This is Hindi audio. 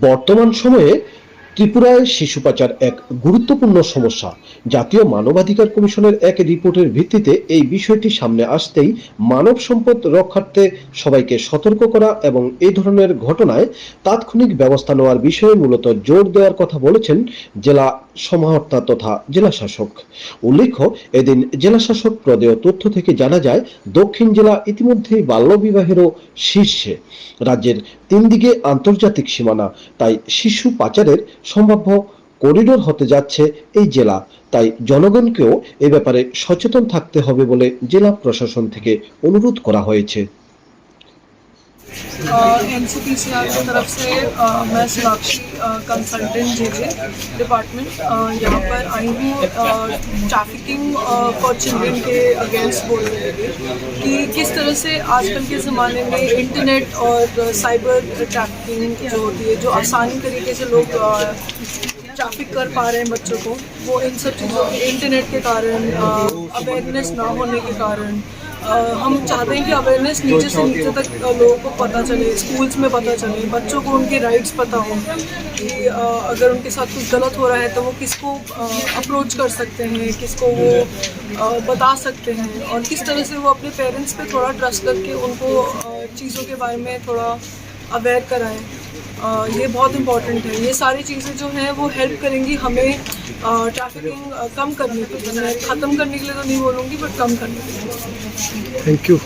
বর্তমান সময়ে ত্রিপুরায় শিশু পাচার এক গুরুত্বপূর্ণ সমস্যা। জাতীয় মানবাধিকার কমিশনের এক রিপোর্টের ভিত্তিতে এই বিষয়টি সামনে আসতেই মানব সম্পদ রক্ষার্থে সবাইকে সতর্ক করা এবং এই ধরনের ঘটনায় তাৎক্ষণিক ব্যবস্থা নেওয়ার বিষয়ে মূলত জোর দেওয়ার কথা বলেছেন জেলা সমাহর্তা তথা জেলা শাসক উল্লেখ্য, এদিন জেলা শাসক প্রদেয় তথ্য থেকে জানা যায়, দক্ষিণ জেলা ইতিমধ্যেই বাল্যবিবাহেরও শীর্ষে। রাজ্যের তিন দিকে আন্তর্জাতিক সীমানা, তাই শিশু পাচারের সম্ভাব্য করিডোর হতে যাচ্ছে এই জেলা। তাই জনগণকেও এ ব্যাপারে সচেতন থাকতে হবে বলে জেলা প্রশাসন থেকে অনুরোধ করা হয়েছে। N C P C R की तरफ़ से मैं Sonakshi consultant J J department यहाँ पर आई हूँ ट्रैफिकिंग फॉर चिल्ड्रन के अगेंस्ट बोलने के लिए, कि किस तरह से आजकल के ज़माने में इंटरनेट और साइबर ट्रैफिकिंग जो होती है, जो आसानी तरीके से लोग ट्रैफ़िक कर पा रहे हैं बच्चों को, वो इन सब चीज़ों के इंटरनेट के कारण अवेयरनेस ना होने के कारण हम चाहते हैं कि अवेयरनेस नीचे से नीचे तक लोगों को पता चले स्कूल्स में पता चले, बच्चों को उनके राइट्स पता हो कि अगर उनके साथ कुछ गलत हो रहा है तो वो किसको अप्रोच कर सकते हैं, किसको वो बता सकते हैं और किस तरह से वो अपने पेरेंट्स पे थोड़ा ट्रस्ट करके उनको चीज़ों के बारे में थोड़ा अवेयर कराएँ। ये बहुत इंपॉर्टेंट है। ये सारी चीज़ें जो हैं, वो हेल्प करेंगी हमें ट्रैफिकिंग कम करने के लिए। ख़त्म करने के लिए तो नहीं बोलूँगी बट कम करने के लिए। Thank you